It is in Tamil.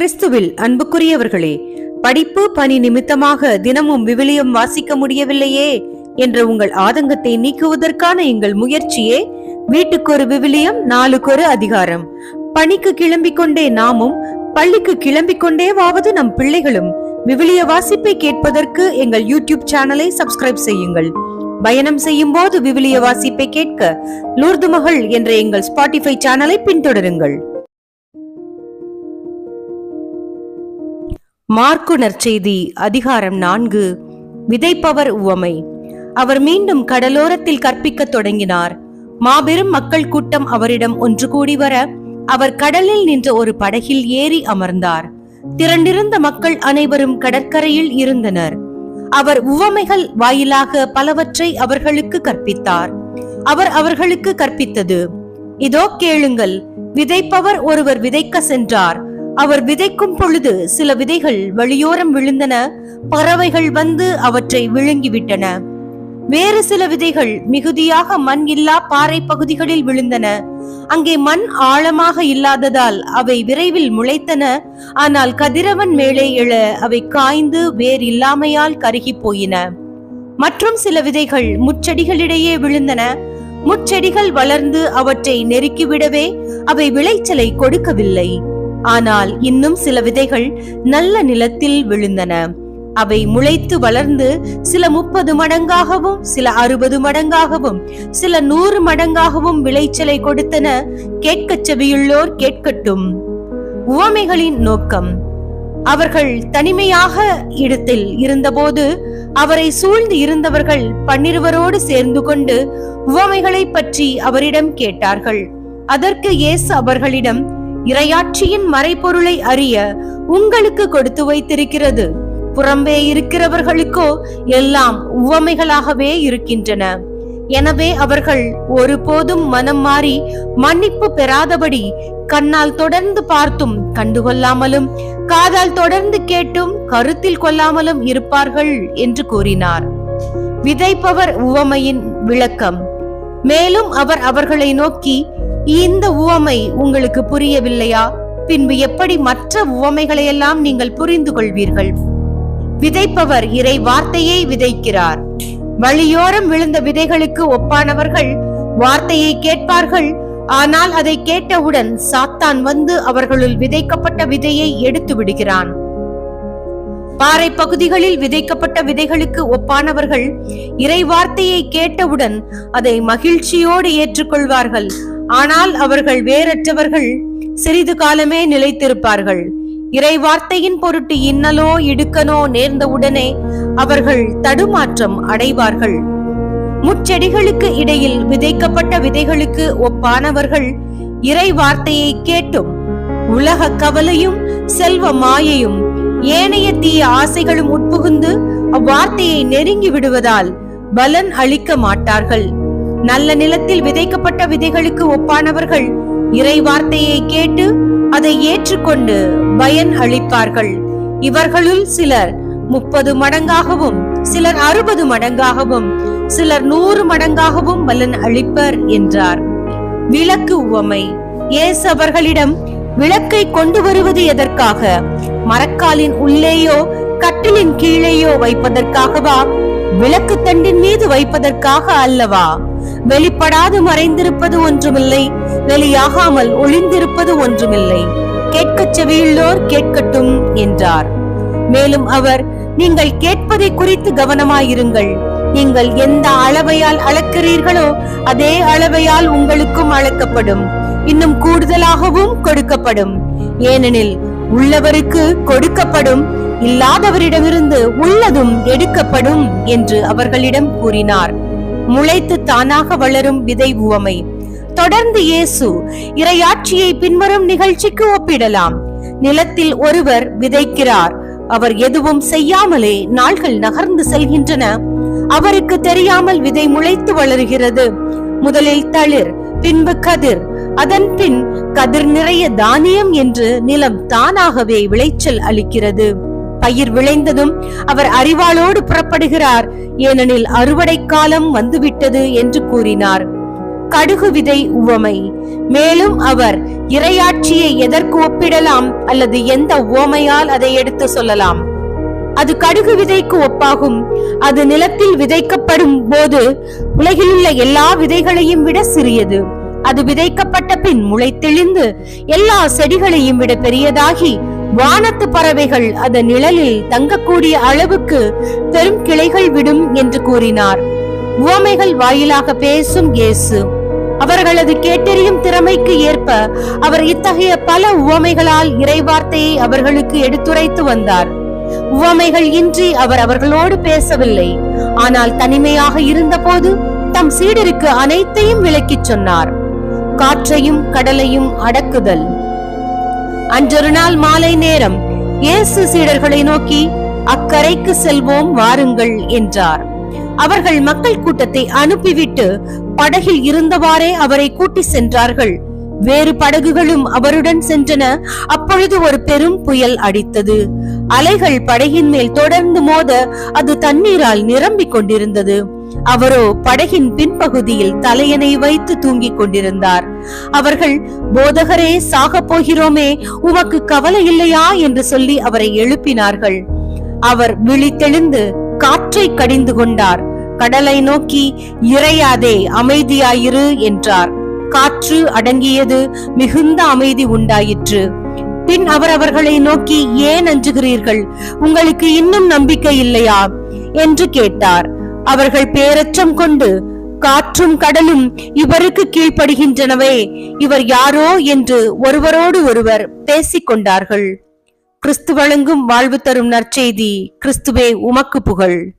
கிறிஸ்துவில் அன்புக்குரியவர்களே படிப்பு பணி நிமித்தமாக தினமும் விவிலியம் வாசிக்க முடியவில்லையே என்ற உங்கள் ஆதங்கத்தை நீக்குவதற்கான எங்கள் முயற்சியே வீட்டுக்கு ஒரு விவிலியம் நாளுக்கு ஒரு அதிகாரம். பணிக்கு கிளம்பிக் கொண்டே நாமும் பள்ளிக்கு கிளம்பிக் கொண்டேவாவது நம் பிள்ளைகளும் விவிலிய வாசிப்பை கேட்பதற்கு எங்கள் யூடியூப் சேனலை சப்ஸ்கிரைப் செய்யுங்கள். பயணம் செய்யும் போது விவிலிய வாசிப்பை கேட்க லூர்து மகள் என்ற எங்கள் ஸ்பாட்டிஃபை சேனலை பின்தொடருங்கள். மார்க்கு நற்செய்தி அதிகாரம் நான்கு. விதைப்பவர் உவமை. அவர் மீண்டும் கடலோரத்தில் கற்பிக்கத் தொடங்கினார். மாபெரும் மக்கள் கூட்டம் அவரிடம் ஒன்று கூடி வர அவர் கடலில் நின்ற ஒரு படகில் ஏறி அமர்ந்தார். திரண்டிருந்த மக்கள் அனைவரும் கடற்கரையில் இருந்தனர். அவர் உவமைகள் வாயிலாக பலவற்றை அவர்களுக்கு கற்பித்தார். அவர் அவர்களுக்கு கற்பித்தது இதோ கேளுங்கள் விதைப்பவர் ஒருவர் விதைக்க சென்றார். அவர் விதைக்கும் பொழுது சில விதைகள் வழியோரம் விழுந்தன பறவைகள் வந்து அவற்றை விழுங்கிவிட்டன. வேறு சில விதைகள் மிகுதியாக மண் இல்லா பாறை பகுதிகளில் விழுந்தன. அங்கே மண் ஆழமாக இல்லாததால் அவை விரைவில் முளைத்தன. ஆனால் கதிரவன் மேலே எழ அவை காய்ந்து வேர் இல்லாமையால் கருகி போயின. மற்றும் சில விதைகள் முச்செடிகளிடையே விழுந்தன. முச்செடிகள் வளர்ந்து அவற்றை நெருக்கிவிடவே அவை விளைச்சலை கொடுக்கவில்லை. ஆனால் இன்னும் சில விதைகள் நல்ல நிலத்தில் விழுந்தன. அவை முளைத்து வளர்ந்து சில முப்பது மடங்காகவும் சில அறுபது மடங்காகவும் சில நூறு மடங்காகவும் விளைச்சலை கொடுத்தன. கேட்கச் செவியுள்ளோர் கேட்கட்டும். உவமைகளின் நோக்கம். அவர்கள் தனிமையாக இடத்தில் இருந்தபோது அவரை சூழ்ந்து இருந்தவர்கள் பன்னிருவரோடு சேர்ந்து கொண்டு உவமைகளை பற்றி அவரிடம் கேட்டார்கள். அதற்கு இயேசு அவர்களிடம் இரையாட்சியின் மறைபொருளை அறிய உங்களுக்கு கொடுத்து வைத்திருக்கிறது. புறம்பே இருக்கிறவர்களுக்கோ எல்லாம் உவமைகளாகவே இருக்கின்றன. எனவே அவர்கள் ஒருபோதும் மனம் மாறி மன்னிப்பு பெறாதபடி கண்ணால் தொடர்ந்து பார்த்தும் கண்டுகொள்ளாமலும் காதால் தொடர்ந்து கேட்டும் கருத்தில் கொள்ளாமலும் இருப்பார்கள் என்று கூறினார். விதைப்பவர் உவமையின் விளக்கம். மேலும் அவர் அவர்களை நோக்கி இந்த உவமை உங்களுக்கு புரியவில்லையா? பின்பு எப்படி மற்ற உவமைகளையெல்லாம் நீங்கள் புரிந்து கொள்வீர்கள்? விதைப்பவர் இறை வார்த்தையை விதைக்கிறார். வழியோரம் விழுந்த விதைகளுக்கு ஒப்பானவர்கள் வார்த்தையை கேட்பார்கள். ஆனால் அதை கேட்டவுடன் சாத்தான் வந்து அவர்களுள் விதைக்கப்பட்ட விதையை எடுத்து விடுகிறான். பாறை பகுதிகளில் விதைக்கப்பட்ட விதைகளுக்கு ஒப்பானவர்கள் இறை வார்த்தையை கேட்டவுடன் அதை மகிழ்ச்சியோடு ஏற்றுக்கொள்வார்கள். ஆனால் அவர்கள் வேறற்றவர்கள் சிறிது காலமே நிலைத்திருப்பார்கள். இறை வார்த்தையின் பொருட்டு இன்னலோ இடுக்கனோ நேர்ந்தவுடனே அவர்கள் தடுமாற்றம் அடைவார்கள். முச்செடிகளுக்கு இடையில் விதைக்கப்பட்ட விதைகளுக்கு ஒப்பானவர்கள் இறை வார்த்தையை கேட்டும். உலக கவலையும் செல்வ மாயையும் ஏனைய தீய ஆசைகளும் உட்புகுந்து அவ்வார்த்தையை நெருங்கி விடுவதால் பலன் அளிக்க மாட்டார்கள். நல்ல நிலத்தில் விதைக்கப்பட்ட விதைகளுக்கு ஒப்பானவர்கள் இறை வார்த்தையை கேட்டு அதை ஏற்றுக்கொண்டு பயன் அளிப்பார்கள். இவர்களுள் சிலர் முப்பது மடங்காகவும் சிலர் அறுபது மடங்காகவும் சிலர் நூறு மடங்காகவும் பலன் அளிப்பர் என்றார். விளக்கு உவமை. இயேசு அவர்களிடம் விளக்கை கொண்டு வருவது எதற்காக? மரக்காலின் உள்ளேயோ கட்டிலின் கீழேயோ வைப்பதற்காகவா? விளக்கு தண்டின் மீது வைப்பதற்காக அல்லவா? வெளிப்படாது மறைந்திருப்பது ஒன்றுமில்லை வெளியாகாமல் ஒளிந்திருப்பது ஒன்றுமில்லை. கேட்கச் செவியுள்ளோர் கேட்கட்டும் என்றார். மேலும் அவர் நீங்கள் கேட்பதை குறித்து கவனமாயிருங்கள். நீங்கள் எந்த அளவையால் அளக்கிறீர்களோ அதே அளவையால் உங்களுக்கும் அளக்கப்படும். இன்னும் கூடுதலாகவும் கொடுக்கப்படும். ஏனெனில் உள்ளவருக்கு கொடுக்கப்படும் இல்லாதவரிடமிருந்து உள்ளதும் எடுக்கப்படும் என்று அவர்களிடம் கூறினார். முளைத்து தானாக வளரும் விதை உவமை. தொடர்ந்து இயேசு இரையாட்சியை பின்வரும் நிகழ்ச்சிக்கு ஒப்பிடலாம். நிலத்தில் ஒருவர் விதைக்கிறார். அவர் எதுவும் செய்யாமலே நாள்கள் நகர்ந்து செல்கின்றன. அவருக்கு தெரியாமல் விதை முளைத்து வளருகிறது. முதலில் தளிர் பின்பு கதிர். அதன் பின் கதிர் நிறைய தானியம் என்று நிலம் தானாகவே விளைச்சல் அளிக்கிறது. பயிர் விளைந்ததும் அவர் அறிவாளோடு புறப்படுகிறார். ஏனெனில் அறுவடை காலம் வந்துவிட்டது என்று கூறினார். கடுகு விதை உவமை. மேலும் அவர் இரையாட்சியை எதற்கு ஒப்பிடலாம் அல்லது எந்த உவமையால் அதை எடுத்து சொல்லலாம்? அது கடுகு விதைக்கு ஒப்பாகும். அது நிலத்தில் விதைக்கப்படும் போது உலகிலுள்ள எல்லா விதைகளையும் விட சிறியது. அது விதைக்கப்பட்ட பின் முளைத்தெளிந்து எல்லா செடிகளையும் விட பெரியதாகி வானத்து பறவைகள் அதன் நிழலில் தங்கக்கூடிய அளவுக்கு பெரும் கிளைகள் விடும் என்று கூறினார். உவமைகள் வாயிலாக பேசும் இயேசு அவர்களது கேட்டறியும் திறமைக்கு ஏற்ப அவர் இத்தகைய பல உவமைகளால் இறைவார்த்தையை அவர்களுக்கு எடுத்துரைத்து வந்தார். உவமைகள் இன்றி அவர் அவர்களோடு பேசவில்லை. ஆனால் தனிமையாக இருந்தபோது தம் சீடருக்கு அனைத்தையும் விளக்கிச் சொன்னார். காற்றையும் கடலையும் அடக்குதல் அன்றொரு நாள் மாலை நேரம் இயேசு சீடர்களை நோக்கி அக்கரைக்கு செல்வோம் வாருங்கள் என்றார். அவர்கள் மக்கள் கூட்டத்தை அனுப்பிவிட்டு படகில் இருந்தவாறே அவரை கூட்டி சென்றார்கள். வேறு படகுகளும் அவருடன் சென்றன. அப்பொழுது ஒரு பெரும் புயல் அடித்தது. அலைகள் படகின் மேல் தொடர்ந்து மோத அது தண்ணீரால் நிரம்பிக் கொண்டிருந்தது. அவரோ படகின் பின்பகுதியில் தலையணை வைத்து தூங்கிக் கொண்டிருந்தார். அவர்கள் போதகரே சாகப் போகிறோமே உமக்கு கவலை இல்லையா? என்று சொல்லி அவரை எழுப்பினார்கள். அவர் விழித்தெழுந்து காற்றை கடிந்து கொண்டார். கடலை நோக்கி இறையாதே அமைதியாயிரு என்றார். காற்று அடங்கியது மிகுந்த அமைதி உண்டாயிற்று. பின் அவர் அவர்களை நோக்கி ஏன் அஞ்சுகிறீர்கள்? உங்களுக்கு இன்னும் நம்பிக்கை இல்லையா? என்று கேட்டார். அவர்கள் பேரச்சம் கொண்டு காற்றும் கடலும் இவருக்கு கீழ்ப்படுகின்றனவே. இவர் யாரோ என்று ஒருவரோடு ஒருவர் பேசிக்கொண்டார்கள் கிறிஸ்து வழங்கும் வாழ்வு தரும் நற்செய்தி கிறிஸ்துவே உமக்கு புகழ்.